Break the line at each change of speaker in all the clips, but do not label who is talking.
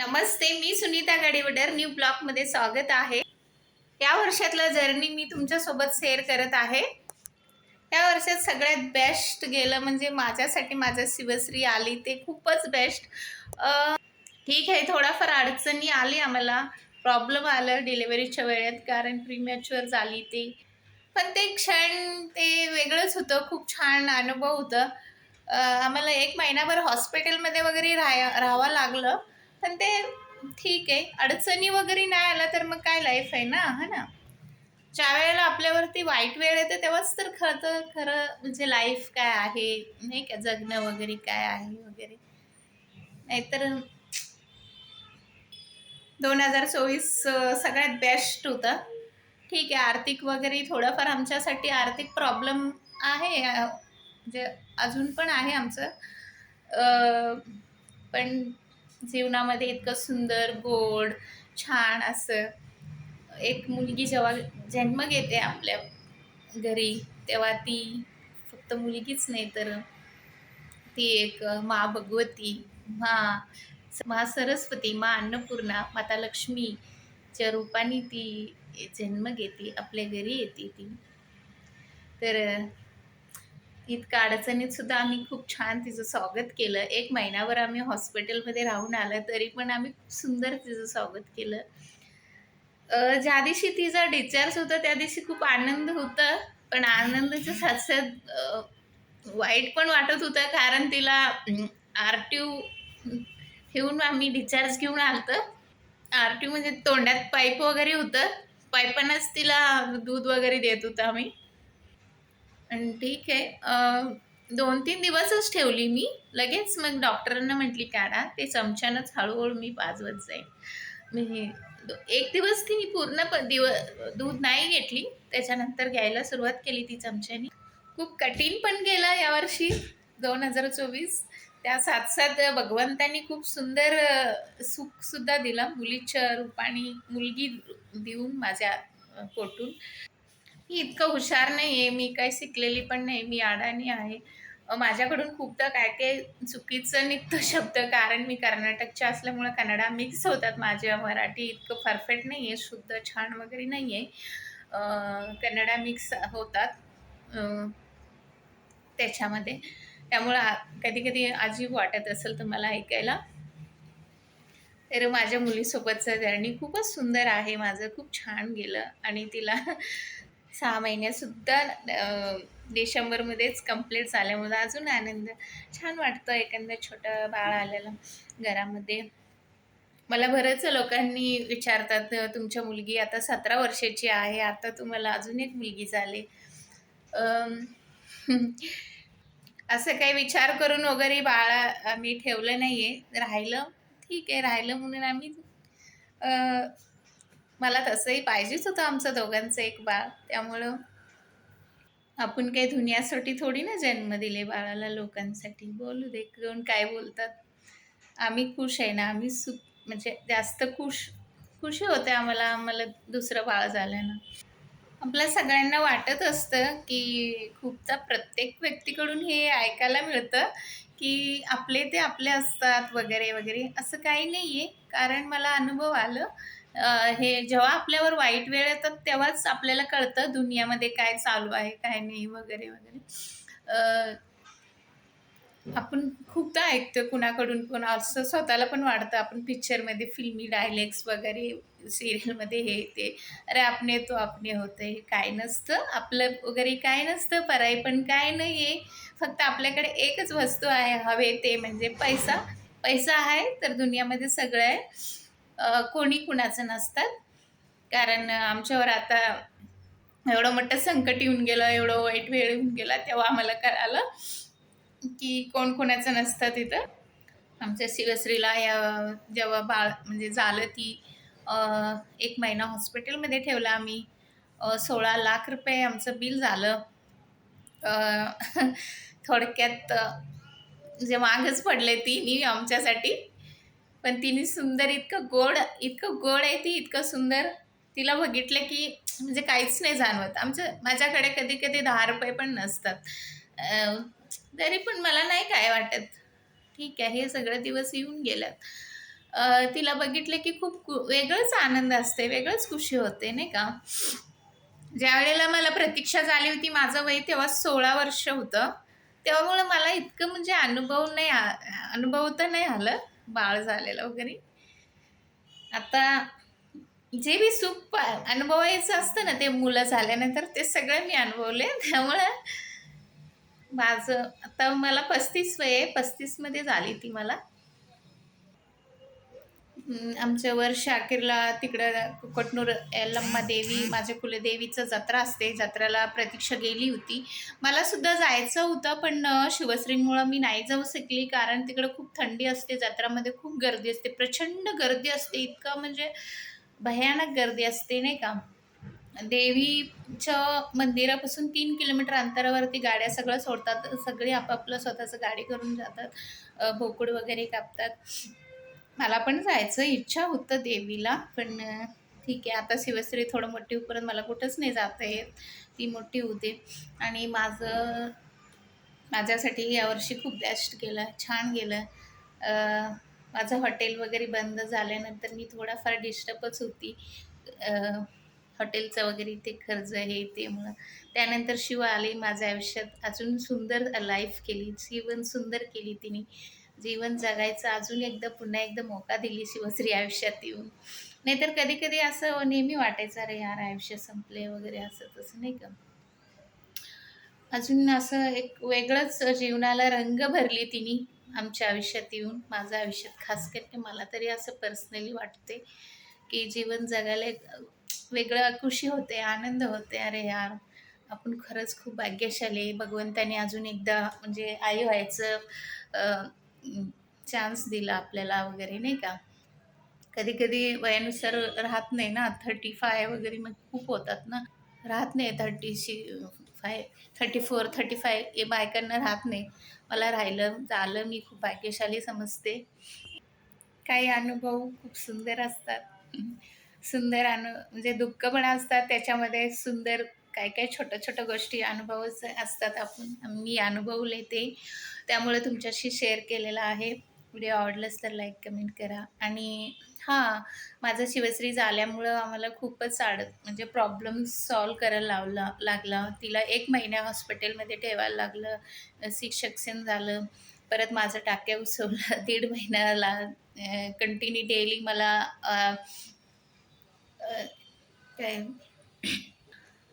नमस्ते मी सुनीता गाडीवडर. न्यू ब्लॉकमध्ये स्वागत आहे. या वर्षातलं जर्नी मी तुमच्यासोबत शेअर करत आहे. या वर्षात सगळ्यात बेस्ट गेलं म्हणजे माझ्यासाठी माझं शिवश्री आली. ते खूपच बेस्ट ठीक आहे थोडाफार अडचणी आली आम्हाला. प्रॉब्लेम आलं डिलेवरीच्या वेळेत कारण प्रीमॅच्युअर झाली ती. पण ते क्षण ते वेगळंच होतं. खूप छान अनुभव होतं. आम्हाला एक महिनाभर हॉस्पिटलमध्ये वगैरे राहा राहावं लागलं. पण ते ठीक आहे. अडचणी वगैरे नाही आला तर मग काय लाईफ आहे ना? हा ना? ज्या वेळेला आपल्यावरती वाईट वेळ येते तेव्हाच तर खरं तर खरं म्हणजे लाईफ काय आहे? नाही का? जगणं वगैरे काय आहे वगैरे? नाहीतर दोन हजार चोवीस सगळ्यात बेस्ट होतं. ठीक आहे आर्थिक वगैरे थोडंफार आमच्यासाठी आर्थिक प्रॉब्लेम आहे. म्हणजे अजून पण आहे आमचं. पण जीवनामध्ये इतकं सुंदर गोड छान असं एक मुलगी जेव्हा जन्म घेते आपल्या घरी तेव्हा ती फक्त मुलगीच नाही तर ती एक मा भगवती मा मा सरस्वती मा अन्नपूर्णा माता लक्ष्मीच्या रूपाने ती जन्म घेते आपल्या घरी येते ती. तर इतक्या अडचणीत सुद्धा आम्ही खूप छान तिचं स्वागत केलं. एक महिनाभर आम्ही हॉस्पिटलमध्ये राहून आलं तरी पण आम्ही खूप सुंदर तिचं स्वागत केलं. ज्या दिवशी तिचा डिस्चार्ज होता त्या दिवशी खूप आनंद होता. पण आनंदाच्या साथ साथ वाईट पण वाटत होतं कारण तिला आर टी ठेवून आम्ही डिस्चार्ज घेऊन आलतं. आर टी म्हणजे तोंडात पाईप वगैरे होतं. पाईपानंच तिला दूध वगैरे देत होतं आम्ही. आणि ठीक आहे. दोन तीन दिवसच ठेवली मी. लगेच मग डॉक्टरांना म्हटली काढा ते चमच्यानंच हळूहळू मी पाजवत जाईल मी म्हणजे एक दिवस ती मी पूर्ण प दिव दूध नाही घेतली. त्याच्यानंतर घ्यायला सुरुवात केली ती चमच्यानी. खूप कठीण पण गेलं यावर्षी दोन हजार चोवीस. त्या साथ साथ भगवंतांनी खूप सुंदर सुखसुद्धा दिला. मुलीच्या रूपाने मुलगी देऊन माझ्या पोटून. मी इतकं हुशार नाही आहे मी काय शिकलेली पण नाही मी अडाणी आहे. माझ्याकडून खूपदा काय काय चुकीचं निघतं शब्द कारण मी कर्नाटकच्या असल्यामुळं कन्नडा मिक्स होतात माझ्या मराठी इतकं परफेक्ट नाही आहे शुद्ध छान वगैरे नाही आहे कन्नडा मिक्स होतात. त्याच्यामध्ये. त्यामुळं कधी कधी अजीब वाटत असेल तुम्हाला ऐकायला. तर माझ्या मुलीसोबतचं जर्नी खूपच सुंदर आहे. माझं खूप छान गेलं आणि तिला सहा महिन्यासुद्धा अं, डिसेंबरमध्येच कंप्लीट झाल्यामुळे अजून आनंद छान वाटतं एकंदर छोटं बाळ आलेलं घरामध्ये. मला बरंच लोकांनी विचारतात तुमच्या मुलगी आता सतरा वर्षाची आहे आता तुम्हाला अजून एक मुलगी झाली. असं काही विचार करून वगैरे बाळा आम्ही ठेवलं नाही आहे राहिलं ठीक आहे राहिलं म्हणून आम्ही मला तसंही पाहिजेच होतं आमचं दोघांचं एक बाळ. त्यामुळं आपण काही दुनियासाठी थोडी ना जन्म दिले बाळाला लोकांसाठी. बोलू दे कोण काय बोलतात. आम्ही खुश आहे ना आम्ही सुख म्हणजे जास्त खुश खुशी होते आम्हाला आम्हाला दुसरं बाळ झाल्यानं. आपल्या सगळ्यांना वाटत असतं की खूपदा प्रत्येक व्यक्तीकडून हे ऐकायला मिळतं की आपले ते आपले असतात वगैरे वगैरे. असं काही नाही आहे कारण मला अनुभव आलं हे जेव्हा आपल्यावर वाईट वेळ येतात तेव्हाच आपल्याला कळतं दुनियामध्ये काय चालू आहे काय नाही वगैरे वगैरे. आपण खूपदा ऐकतो कुणाकडून पण असं स्वतःला पण वाटतं आपण पिक्चरमध्ये फिल्मी डायलेक्स वगैरे सिरियलमध्ये हे ते अरे आपने तो आपने होते हे काय नसतं. आपलं वगैरे काय नसतं पराई पण काय नाही आहे फक्त आपल्याकडे एकच वस्तू आहे हवे ते म्हणजे पैसा. पैसा आहे तर दुनियामध्ये सगळं आहे. कोणी कुणाचं नसतात. कारण आमच्यावर आता एवढं मोठं संकट येऊन गेलं एवढं वाईट वेळ येऊन गेला तेव्हा आम्हाला कळालं की कोण कोणाचं नसतं तिथं. आमच्या शिवश्रीला या जेव्हा बाळ म्हणजे झालं ती एक महिना हॉस्पिटलमध्ये ठेवला आम्ही. सोळा लाख रुपये आमचं बिल झालं. थोडक्यात जे मागच पडले ती आमच्यासाठी. पण तिने सुंदर इतकं गोड इतकं गोड आहे ती इतकं सुंदर. तिला बघितलं की म्हणजे काहीच नाही जाणवत. आमचं माझ्याकडे कधी कधी दहा रुपये पण नसतात. तरी पण मला नाही काय वाटत. ठीक आहे हे सगळे दिवस येऊन गेलात तिला बघितलं की खूप कु वेगळंच आनंद असते, वेगळंच खुशी होते, नाही का? ज्यावेळेला मला प्रतीक्षा झाली होती, माझं वय तेव्हा 16 वर्ष होतं. तेव्हामुळं मला इतकं म्हणजे अनुभव नाही अनुभव अनुभवता नाही आलं, बाळ झालेलं वगैरे. आता जे बी सुख अनुभवायचं असतं ना, ते मुलं झाल्यानंतर ते सगळं मी अनुभवले. त्यामुळं माझं आता मला 35 वय आहे. पस्तीसमध्ये झाली ती मला. आमच्या वर्ष अखेरला तिकडं कोटनूर लम्मा देवी माझ्या कुलदेवीचं जत्रा असते. जत्रेला प्रतीक्षा गेली होती. मला सुद्धा जायचं होतं, पण अ, शिवश्रींमुळं मी नाही जाऊ शकली. कारण तिकडं खूप थंडी असते. जत्रामध्ये खूप गर्दी असते. प्रचंड गर्दी असते. इतकं म्हणजे भयानक गर्दी असते, नाही का? देवीच्या मंदिरापासून तीन किलोमीटर अंतरावरती गाड्या सगळं सोडतात. सगळे आपापलं स्वतःचं गाडी करून जातात. भोकुड वगैरे कापतात. मला पण जायचं इच्छा होतं देवीला, पण ठीक आहे आता शिवश्री थोडं मोठी होईपर्यंत मला कुठंच नाही जाता येत. ती मोठी होते आणि माझं माझ्यासाठी यावर्षी खूप बेस्ट गेलं, छान गेलं. माझं हॉटेल वगैरे बंद झाल्यानंतर मी थोडाफार डिस्टर्बच होती. हॉटेलचं वगैरे ते खर्च हे ते मग त्यानंतर शिव आले माझ्या आयुष्यात अजून सुंदर लाईफ केली, जीवन सुंदर केली तिने. जीवन जगायचं अजून एकदा पुन्हा एकदा मौका दिली शिवश्री आयुष्यात येऊन. नाहीतर कधी-कधी असं नेहमी वाटायचं, "अरे यार, आयुष्य संपले" वगैरे असं तसं नाही का? अजून असं एक वेगळंच जीवनाला रंग भरली तिने आमच्या आयुष्यात येऊन, माझ्या आयुष्यात खास करके मला तरी असं पर्सनली वाटते, की जीवन जगायला एक वेगळं खुशी होते, आनंद होते. अरे यार, आपण खरंच खूप भाग्यशाली भगवंताने अजून एकदा म्हणजे आई व्हायचं चान्स दिला आपल्याला वगैरे नाही का? कधी-कधी वयानुसार राहत नाही ना, 35 वगैरे मग खूप होतात ना. राहत नाही 30शी 5 34, 35 हे बायकांना राहत नाही. मला राहिलं, झालं. मी खूप भाग्यशाली समजते. काही अनुभव खूप सुंदर असतात. सुंदर अनु म्हणजे दुःख पण असतात त्याच्यामध्ये सुंदर काय काय छोट्या-छोट्या गोष्टी अनुभवच असतात आपण मी अनुभवले ते. त्यामुळे तुमच्याशी शेअर केलेला आहे. व्हिडिओ आवडलाच तर लाईक, कमेंट करा आणि हां, माझं शिवश्री झाल्यामुळं आम्हाला खूपच आडत म्हणजे प्रॉब्लेम सॉल्व करायला लावला लागला. तिला एक महिना हॉस्पिटलमध्ये ठेवायला लागलं. सी सेक्शन झालं. परत माझं टाक्या उसवलं. दीड महिन्याला कंटिन्यू डेली मला काय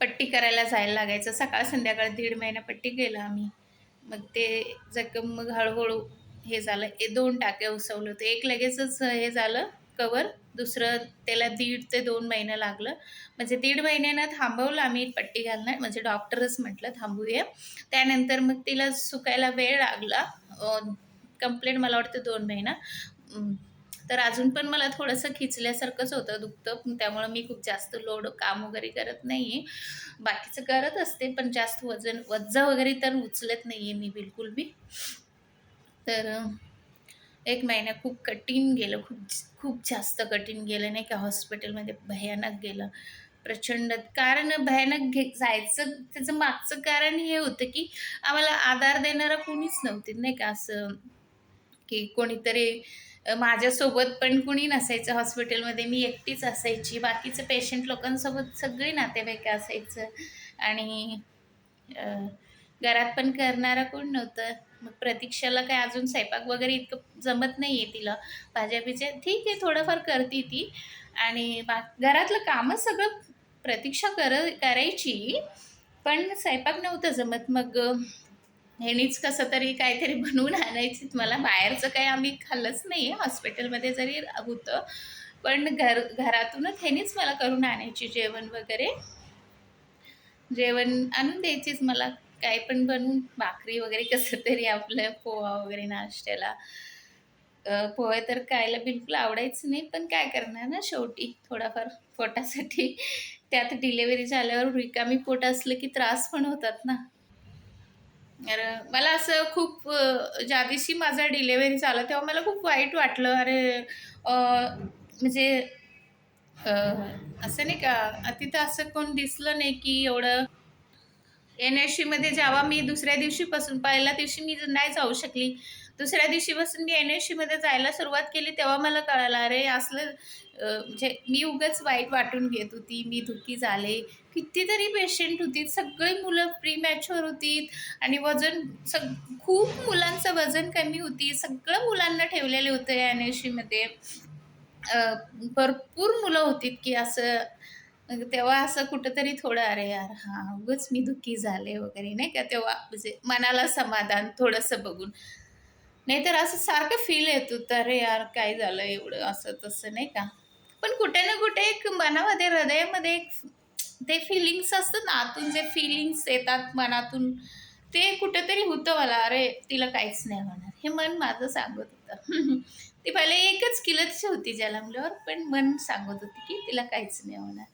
पट्टी करायला जायला लागायचं. सकाळ संध्याकाळ दीड महिना पट्टी केलं आम्ही. मग ते जखम मग हळूहळू हे झालं. ए 2 टाक्या उसवलं होतं. एक लगेचच हे झालं कवर दुसरं त्याला दीड ते दोन महिने लागलं. म्हणजे दीड महिन्यानं थांबवलं आम्ही पट्टी घालणं. म्हणजे डॉक्टरच म्हटलं थांबूया. त्यानंतर मग तिला सुकायला वेळ लागला. कंप्लेंट मला वाटतं दोन महिना. तर अजून पण मला थोडंसं खिचल्यासारखंच होतं, दुखतं. त्यामुळं मी खूप जास्त लोड काम वगैरे करत नाही आहे. बाकीचं करत असते, पण जास्त वजन वज्जा वगैरे तर उचलत नाही आहे मी बिलकुल बी. तर एक महिना खूप कठीण गेलं. खूप खूप जास्त कठीण गेलं नाही का हॉस्पिटलमध्ये भयानक गेलं. प्रचंड कारण भयानक घे जायचं त्याचं मागचं कारण हे होतं, की आम्हाला आधार देणारं कोणीच नव्हते नाही का असं, की कोणीतरी माझ्यासोबत पण कुणी नसायचं हॉस्पिटलमध्ये. मी एकटीच असायची. बाकीचं पेशंट लोकांसोबत सगळी नातेवाईक असायचं आणि घरात पण करणारं कोण नव्हतं. मग प्रतीक्षाला काय अजून स्वयंपाक वगैरे इतकं जमत नाही आहे तिला. भाज्या-बिज्या ठीक आहे थोडंफार करते ती आणि बा घरातलं कामच सगळं प्रतीक्षा कर करायची, पण स्वयंपाक नव्हतं जमत. मग ह्यानीच कसं तरी काहीतरी बनवून आणायची मला. बाहेरचं काही आम्ही खाल्लंच नाही आहे हॉस्पिटलमध्ये जरी होतं. पण घर घरातूनच ह्यानीच मला करून आणायची जेवण वगैरे. जेवण आणून द्यायचीच मला. काही पण बनवून भाकरी वगैरे कसं तरी आपलं पोहा वगैरे नाश्त्याला. पोहे तर खायला बिलकुल आवडायचं नाही, पण काय करणार ना शेवटी थोडाफार पोटासाठी. त्यात डिलेवरी झाल्यावर रिकामी पोट असलं की त्रास पण होतात ना. तर मला असं खूप ज्या दिवशी माझा डिलेवरी झाला तेव्हा मला खूप वाईट वाटलं. अरे म्हणजे असं नाही का तिथं असं कोण दिसलं नाही की एवढं एन एस सीमध्ये जेव्हा मी दुसऱ्या दिवशीपासून पहिल्या दिवशी मी नाही जाऊ शकली. दुसऱ्या दिवशीपासून मी एन एसमध्ये जायला सुरुवात केली तेव्हा मला कळालं अरे असलं म्हणजे मी उगाच वाईट वाटून घेत होती. मी दुःखी झाले. कितीतरी पेशंट होती. सगळी मुलं प्री मॅच्युअर होती आणि वजन सग खूप मुलांचं वजन कमी होती. सगळं मुलांना ठेवलेले होते एन एस सीमध्ये भरपूर मुलं होती की असं मग तेव्हा असं कुठंतरी थोडं अरे यार हां उगच मी दुःखी झाले वगैरे नाही का? तेव्हा म्हणजे मनाला समाधान थोडंसं बघून. नाहीतर असं सारखं फील येत होतं अरे यार काय झालं एवढं असं तसं नाही का? पण कुठे ना कुठे एक मनामध्ये हृदयामध्ये एक ते फिलिंग्स असतात ना आतून जे फिलिंग्स येतात मनातून ते कुठेतरी होतं मला अरे तिला काहीच नाही होणार. हे मन माझं सांगत होतं. ती पहिले एकच किलच होती जन्मल्यावर पण मन सांगत होती की तिला काहीच नाही होणार.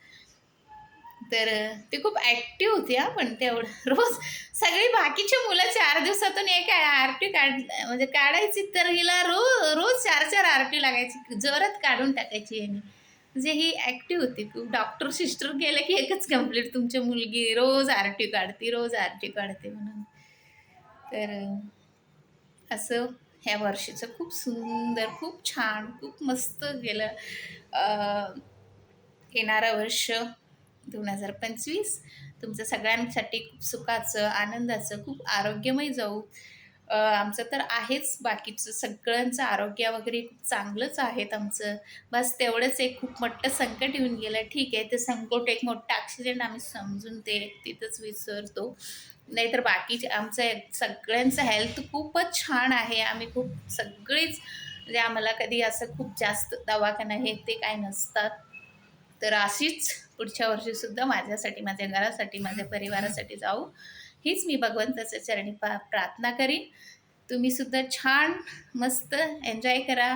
तर ते ती खूप ॲक्टिव्ह होती हा पण तेवढं. रोज सगळी बाकीची मुलं चार दिवसातून एक आर टी काढ म्हणजे काढायची तर हिला रोज रोज चार चार आर टी लागायची. जोरात काढून टाकायची यांनी म्हणजे ही ॲक्टिव्ह होती. खूप डॉक्टर सिस्टर गेलं की एकच कंप्लीट तुमची मुलगी रोज आर टी काढते रोज आर टी काढते म्हणून. तर असं ह्या वर्षीचं खूप सुंदर खूप छान खूप मस्त गेलं. येणारं वर्ष. दोन हजार पंचवीस तुमचं सगळ्यांसाठी खूप सुखाचं आनंदाचं खूप आरोग्यमय जाऊ. आमचं तर आहेच बाकीचं सगळ्यांचं आरोग्य वगैरे खूप चांगलंच आहेत आमचं. बस तेवढंच एक खूप मोठं संकट येऊन गेलं. ठीक आहे ते संकट एक मोठं ॲक्सिडेंट आम्ही समजून ते तिथंच विसरतो. नाहीतर बाकीचे आमचं सगळ्यांचं हेल्थ खूपच छान आहे. आम्ही खूप सगळीच म्हणजे आम्हाला कधी असं खूप जास्त दवाखाना हे ते काय नसतात. तर अशीच पुढच्या वर्षीसुद्धा माझ्यासाठी माझ्या घरासाठी माझ्या परिवारासाठी जाऊ. हीच मी भगवंताच्या चरणी पा प्रार्थना करीन. तुम्हीसुद्धा छान मस्त एन्जॉय करा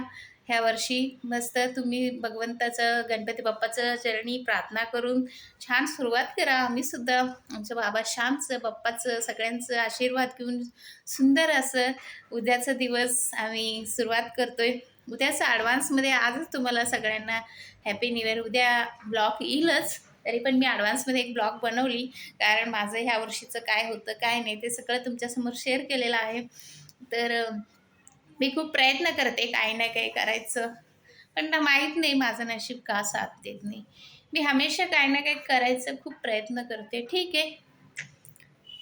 ह्या वर्षी. मस्त तुम्ही भगवंताचं गणपती बाप्पाचं चरणी प्रार्थना करून छान सुरुवात करा. आम्हीसुद्धा आमच्या बाबा श्यामचं बाप्पाचं सगळ्यांचं आशीर्वाद घेऊन सुंदर असं उद्याचा दिवस आम्ही सुरुवात करतोय. उद्याचं ॲडव्हान्समध्ये आजच तुम्हाला सगळ्यांना हॅपी न्यू इयर उद्या ब्लॉग येईलच तरी पण मी ॲडव्हान्समध्ये एक ब्लॉग बनवली. कारण माझं ह्या वर्षीचं काय होतं काय नाही ते सगळं तुमच्यासमोर शेअर केलेलं आहे. तर मी खूप प्रयत्न करते काही ना काही करायचं. पण ना माहीत नाही माझं नशीब का साथ देत नाही. मी हमेशा काही ना काही करायचं खूप प्रयत्न करते. ठीक आहे.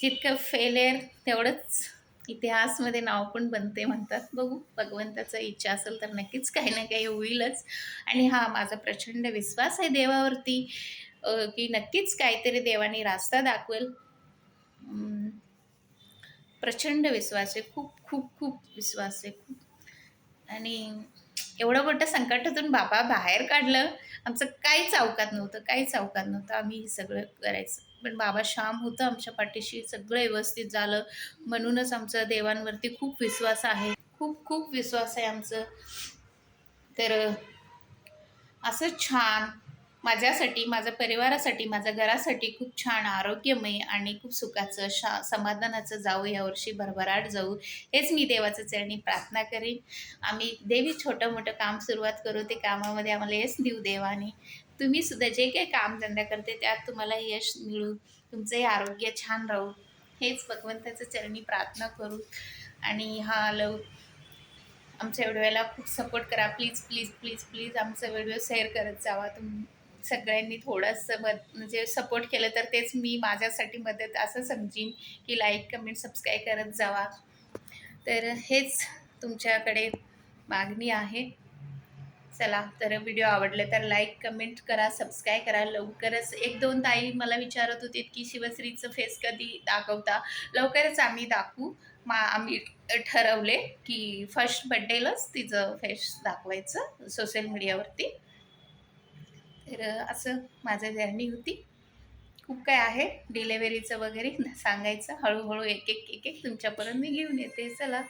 जितकं फेलेअर तेवढंच. इतिहासमध्ये नाव पण बनते म्हणतात. बघू भगवंताचा इच्छा असेल तर नक्कीच काही ना काही होईलच. आणि हा माझा प्रचंड विश्वास आहे देवावरती की नक्कीच काहीतरी देवाने रास्ता दाखवेल. प्रचंड विश्वास आहे खूप खूप खूप विश्वास आहे. खूप आणि एवढं मोठं संकटातून बाबा बाहेर काढलं आमचं काहीच अवकात नव्हतं काहीच अवकात नव्हतं. आम्ही हे सगळं करायचं. पण बाबा श्याम होतं आमच्या पाठीशी सगळं व्यवस्थित झालं. म्हणूनच आमचा देवांवरती खूप विश्वास आहे. खूप खूप विश्वास आहे आमचं. तर असं छान माझ्यासाठी माझ्या परिवारासाठी माझ्या घरासाठी खूप छान आरोग्यमय आणि खूप सुखाचं शा समाधानाचं जाऊ यावर्षी भरभराट जाऊ. हेच मी देवाचं चरणी प्रार्थना करेन. आम्ही देवी छोटं मोठं काम सुरुवात करू ते कामामध्ये आम्हाला हेच देऊ देवाने. तुम्ही सुद्धा जे काही कामधंदा करते त्यात तुम्हाला यश मिळू तुमचंही आरोग्य छान राहू. हेच भगवंताचं चरणी प्रार्थना करू. आणि हा लव आमच्या व्हिडिओला खूप सपोर्ट करा. प्लीज प्लीज प्लीज प्लीज आमचा व्हिडिओ शेअर करत जावा. तुम सगळ्यांनी थोडंसं मद म्हणजे सपोर्ट केलं तर तेच मी माझ्यासाठी मदत असं समजीन की लाईक कमेंट सबस्क्राईब करत जावा. तर हेच तुमच्याकडे मागणी आहे. चला तर व्हिडिओ आवडले तर लाईक कमेंट करा सबस्क्राईब करा. लवकरच एक दोन ताई मला विचारत होती की शिवश्रीचं फेस कधी दाखवता? लवकरच आम्ही दाखवू. मा आम्ही ठरवले की फर्स्ट बड्डेलाच तिचं फेस दाखवायचं सोशल मीडियावरती तर असं माझं जर्नी होती. खूप काय आहे डिलेवरीचं वगैरे सांगायचं. हळूहळू एक एक एक एक तुमच्यापर्यंत मी घेऊन येते. चला.